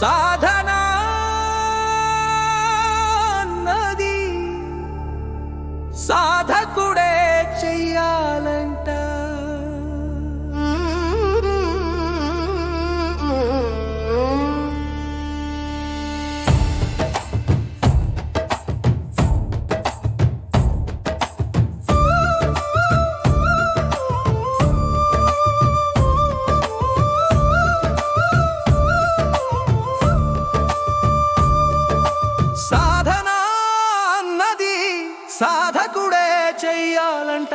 സാധ సాధకుడే చెయ్యాలంట.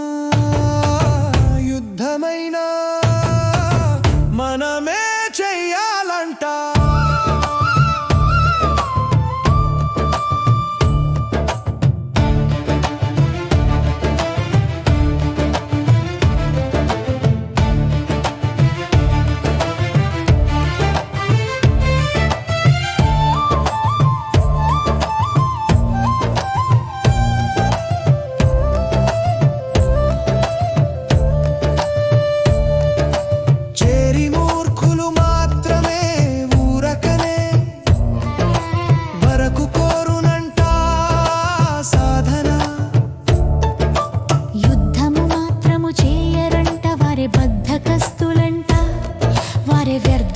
ревер